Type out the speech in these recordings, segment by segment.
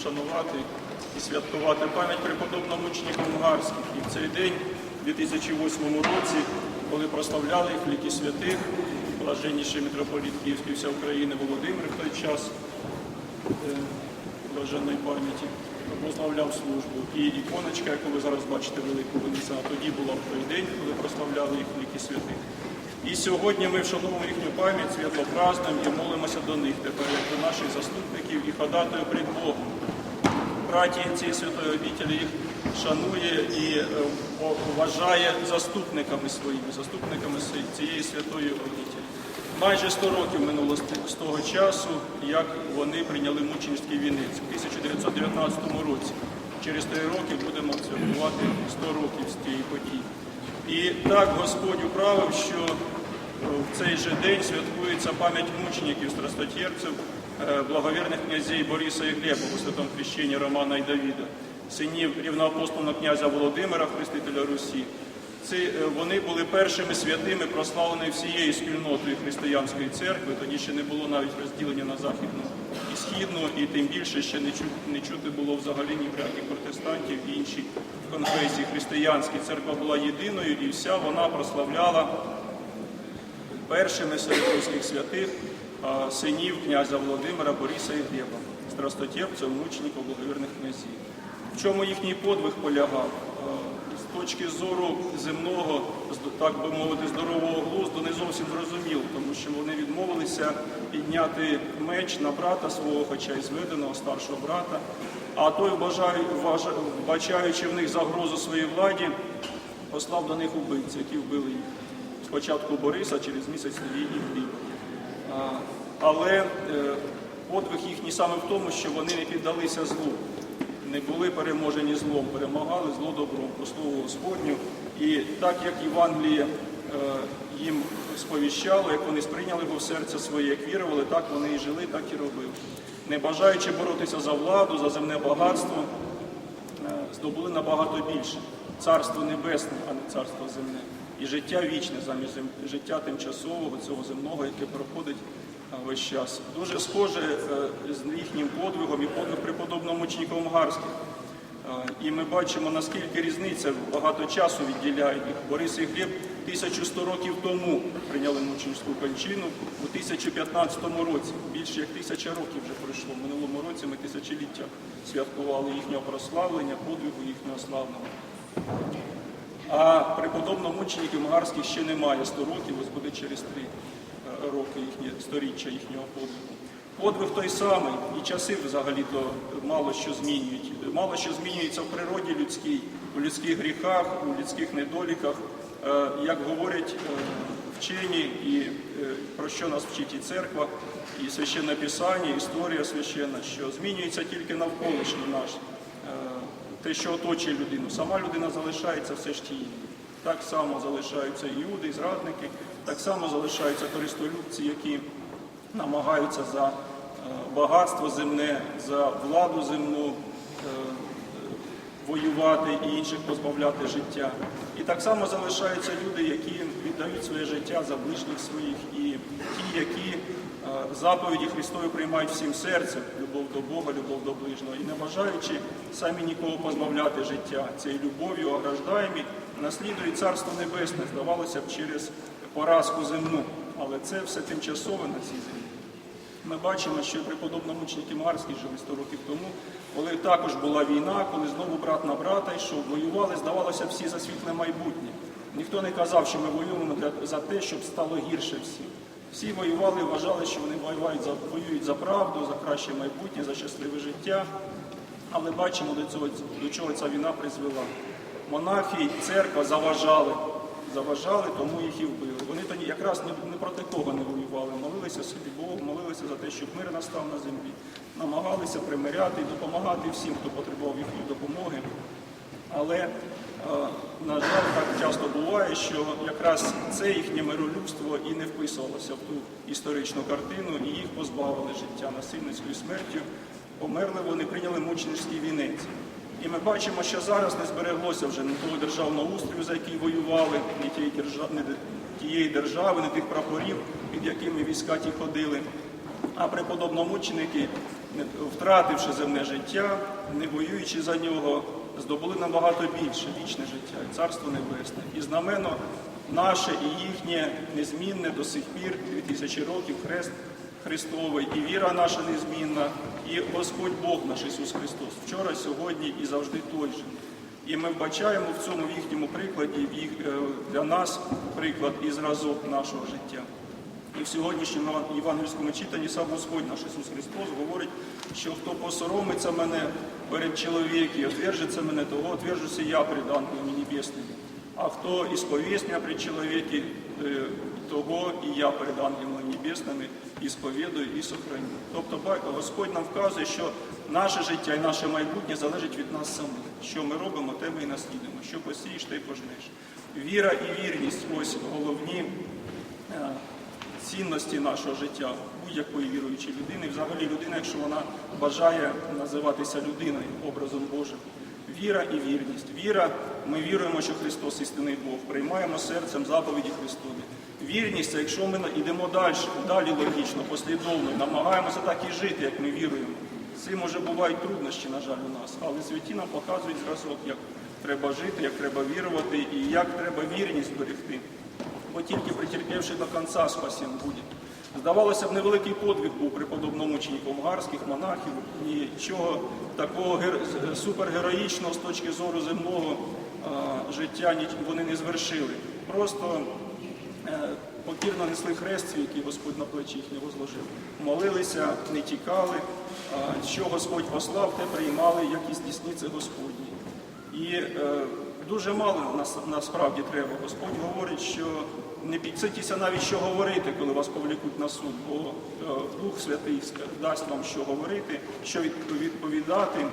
вшанувати і святкувати пам'ять преподобного мученика Унгарських. І в цей день, у 2008 році, коли прославляли їх ліки святих, блаженніший митрополіт Київський вся України Володимир в той час е, блаженної пам'яті, прославляв службу. І іконочка, яку ви зараз бачите, велику винесена, тоді була в той день, коли прославляли їх ліки святих. І сьогодні ми вшановуємо їхню пам'ять світло празднуємо і молимося до них тепер, як до наших заступників і ходатою пред Богом. Браті цієї святої обітелі їх шанує і е, вважає заступниками своїми, заступниками цієї святої обітелі. Майже 100 років минуло з того часу, як вони прийняли мученський вінець у 1919 році. Через три роки будемо святкувати 100 років з тієї події. І так Господь управив, що е, в цей же день святкується пам'ять мучеників, страстотерпців, е, благовірних князей Бориса і Глеба у святому хрещенні Романа і Давіда, синів рівноапостольного князя Володимира, хрестителя Русі. Ці, е, вони були першими святими, прославлені всією спільнотою християнської церкви. Тоді ще не було навіть розділення на західну і східну, і тим більше ще не чути, не чути було взагалі ні ніяких протестантів інші конфесії християнські. Церква була єдиною, і вся вона прославляла першими серед руських святих синів князя Володимира, Бориса і Глеба, страстотерпців, мучеників, благовірних князів. В чому їхній подвиг полягав? З точки зору земного, так би мовити, здорового глузду не зовсім зрозуміло, тому що вони відмовилися підняти меч на брата свого, хоча й зведеного старшого брата. А той, вбачаючи в них загрозу своїй владі, послав до них убивців, які вбили їх. Спочатку Бориса, через місяць і Гліба. Але е, подвиг їхній саме в тому, що вони не піддалися злу, не були переможені злом, перемагали зло добром, по слову Господню. І так як Євангеліє е, їм сповіщало, як вони сприйняли його в серце своє, як вірували, так вони і жили, так і робили. Не бажаючи боротися за владу, за земне багатство, е, здобули набагато більше. Царство небесне, а не царство земне. І життя вічне замість життя тимчасового, цього земного, яке проходить весь час. Дуже схоже е, з їхнім подвигом і подвиг преподобного мученика Унгарських. Е, І ми бачимо, наскільки різниця багато часу відділяє їх. Борис і Глеб 1100 років тому прийняли мученську кончину у 1015 році. Більше як тисяча років вже пройшло. В минулому році ми тисячоліття святкували їхнього прославлення, подвигу їхнього славного. А преподобного мученика Магарських ще немає 100 років, ось буде через 3 роки їхнє сторіччя їхнього подвигу. Подвиг той самий, і часи взагалі-то мало що змінюють. Мало що змінюється в природі людській, у людських гріхах, у людських недоліках. Е, Як говорять е, вчені, і е, про що нас вчить і церква, і священне писання, історія священна, що змінюється тільки навколишній наш. Те, що оточує людину. Сама людина залишається все ж тією. Так само залишаються і люди, і зрадники, так само залишаються користолюбці, які намагаються за е, багатство земне, за владу земну е, воювати і інших позбавляти життя. І так само залишаються люди, які віддають своє життя за ближніх своїх, і ті, які заповіді Христові приймають всім серцем, любов до Бога, любов до ближнього, і не бажаючи самі нікого позбавляти життя цією любов'ю, ограждаємі, наслідують Царство Небесне, здавалося б, через поразку земну. Але це все тимчасове на цій землі. Ми бачимо, що преподобно мученики Марські жили 100 років тому, коли також була війна, коли знову брат на брата йшов, воювали, здавалося, всі за світле майбутнє. Ніхто не казав, що ми воюємо за те, щоб стало гірше всім. Всі воювали, вважали, що вони воюють за, воюють за правду, за краще майбутнє, за щасливе життя. Але бачимо, до, цього, до чого ця війна призвела. Монахи, церква заважали, заважали, тому їх і вбили. Вони тоді якраз не, не проти кого не воювали, молилися собі Богу, молилися за те, щоб мир настав на землі, намагалися примиряти і допомагати всім, хто потребував їхньої допомоги. Але, е, на жаль, так часто буває, що якраз це їхнє миролюбство і не вписувалося в ту історичну картину, і їх позбавили життя насильницькою смертю. Померли вони, прийняли мученицький вінець. І ми бачимо, що зараз не збереглося вже не того державного устрою, за який воювали, ні тієї держави, не тієї держави, не тих прапорів, під якими війська ті ходили. А преподобно мученики не- втративши земне життя, не воюючи за нього, здобули набагато більше вічне життя, і царство небесне. І знамено наше і їхнє незмінне до сих пір, 2000 років, хрест Христовий, і віра наша незмінна, і Господь Бог наш Ісус Христос, вчора, сьогодні і завжди той же. І ми вбачаємо в цьому їхньому прикладі е, для нас приклад і зразок нашого життя. І в сьогоднішньому євангельському читанні сам Господь наш Ісус Христос говорить, що хто посоромиться мене перед чоловіком, отвержиться мене, того отвержуся я пред ангелами небесними. А хто ісповість мене пред чоловіки, е, того і я перед ангелами небесними ісповідую і сохраню. Тобто Господь нам вказує, що наше життя і наше майбутнє залежить від нас самих. Що ми робимо, те ми і наслідуємо. Що посієш, те й пожнеш. Віра і вірність ось цінності нашого життя будь-якої віруючої людини. Взагалі людина, якщо вона бажає називатися людиною, образом Божим. Віра і вірність. Віра, ми віруємо, що Христос істинний Бог, приймаємо серцем заповіді Христові. Вірність, це якщо ми йдемо далі, далі логічно, послідовно, намагаємося так і жити, як ми віруємо. Цим може бувають труднощі, на жаль, у нас, але святі нам показують зразок, як треба жити, як треба вірувати і як треба вірність берегти бо тільки претерпівши до кінця спасен буде. Здавалося б, невеликий подвиг був преподобному учеником гарських монахів, нічого такого супергероїчного з точки зору земного життя вони не звершили. Просто е, покірно несли хрест який Господь на плечі їхні возложив. Молилися, не тікали, що Господь послав, те приймали, як і здійсниться Господні. І е, дуже мало нас, насправді треба. Господь говорить, що не підситіся навіть що говорити, коли вас повлікуть на суд, бо е, Дух Святий дасть вам що говорити, що відп- відповідати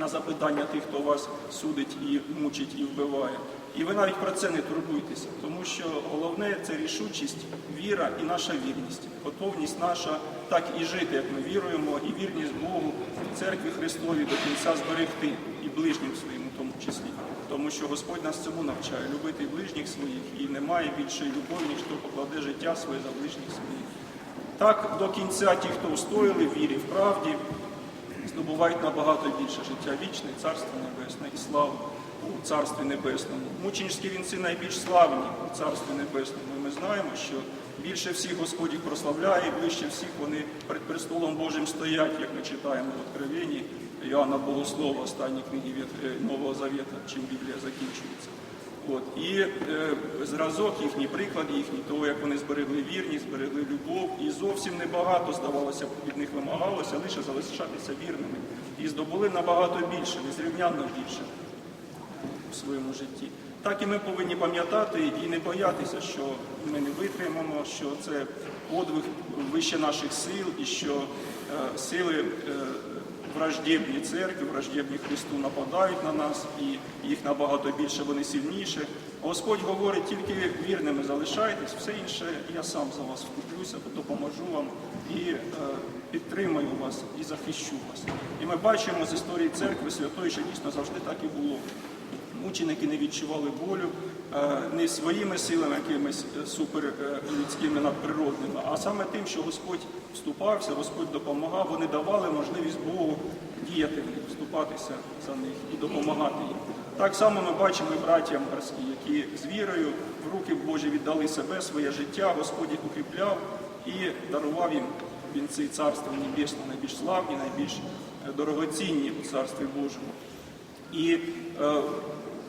на запитання тих, хто вас судить і мучить і вбиває. І ви навіть про це не турбуйтеся, тому що головне це рішучість, віра і наша вірність, готовність наша так і жити, як ми віруємо, і вірність Богу, церкві Христові до кінця зберегти і ближнім своїм у тому числі. Тому що Господь нас цьому навчає любити ближніх своїх, і немає більшої любові, ніж хто покладе життя своє за ближніх своїх. Так до кінця ті, хто устояли в вірі, в правді, здобувають набагато більше життя вічне, царство небесне і славу у царстві небесному. Мученическі вінці найбільш славні у царстві небесному. І ми знаємо, що більше всіх Господь їх прославляє, і ближче всіх вони перед престолом Божим стоять, як ми читаємо в Откровенні Іоанна Богослова, останній книги від- е, Нового Завета, чим Біблія закінчується. От. І е, зразок їхній, приклад їхній, того, як вони зберегли вірність, зберегли любов, і зовсім небагато, здавалося, від них вимагалося лише залишатися вірними. І здобули набагато більше, незрівнянно більше у своєму житті. Так і ми повинні пам'ятати і не боятися, що ми не витримаємо, що це подвиг вище наших сил, і що е, сили е, враждебні церкви, враждебні Христу нападають на нас, і їх набагато більше, вони сильніше. Господь говорить, тільки вірними залишайтесь, все інше я сам за вас вкуплюся, допоможу вам і е, підтримаю вас і захищу вас. І ми бачимо з історії церкви святої, що дійсно завжди так і було. Мученики не відчували болю е, не своїми силами, якимись е, суперлюдськими надприродними, а саме тим, що Господь вступався, Господь допомагав, вони давали можливість Богу діяти в них, вступатися за них і допомагати їм. Так само ми бачимо і браття морські, які з вірою в руки Божі віддали себе, своє життя, Господь їх укріпляв і дарував їм вінці Царства Небесного, найбільш славні, найбільш е, дорогоцінні у Царстві Божому. І е,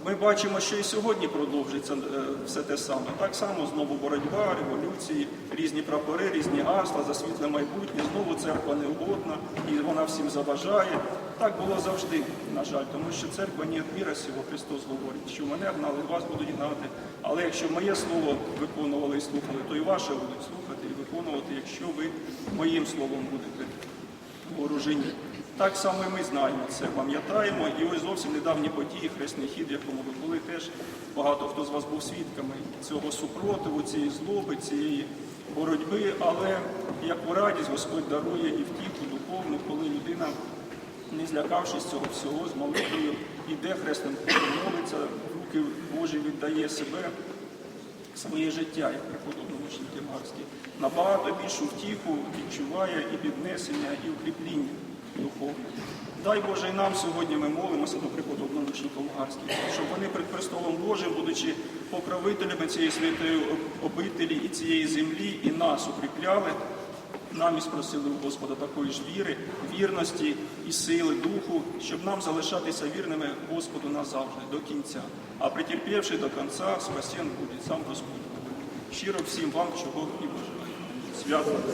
ми бачимо, що і сьогодні продовжується е, все те саме. Так само знову боротьба, революції, різні прапори, різні гасла за світле майбутнє. Знову церква неугодна і вона всім заважає. Так було завжди, на жаль, тому що церква не міра сього, Христос говорить, що мене гнали, вас будуть гнати. Але якщо моє слово виконували і слухали, то і ваше будуть слухати і виконувати, якщо ви моїм словом будете вооружені. Так само і ми знаємо це, пам'ятаємо. І ось зовсім недавні події, хресний хід, в якому ви були теж багато хто з вас був свідками цього супротиву, цієї злоби, цієї боротьби. Але як у радість Господь дарує і втіху духовну, коли людина, не злякавшись цього всього, з молитвою, іде хресним ходом, молиться, руки Божі віддає себе своє життя, як преподобний учень Кемарський, набагато більшу втіху відчуває і піднесення, і укріпління. Духовних. Дай Боже, і нам сьогодні ми молимося до приходу одномучників Луганських, щоб вони перед престолом Божим, будучи покровителями цієї святої обителі і цієї землі, і нас укріпляли, нам і спросили у Господа такої ж віри, вірності і сили духу, щоб нам залишатися вірними Господу назавжди, до кінця. А претерпівши до кінця, спасен буде сам Господь. Щиро всім вам, чого і бажаю. Свято.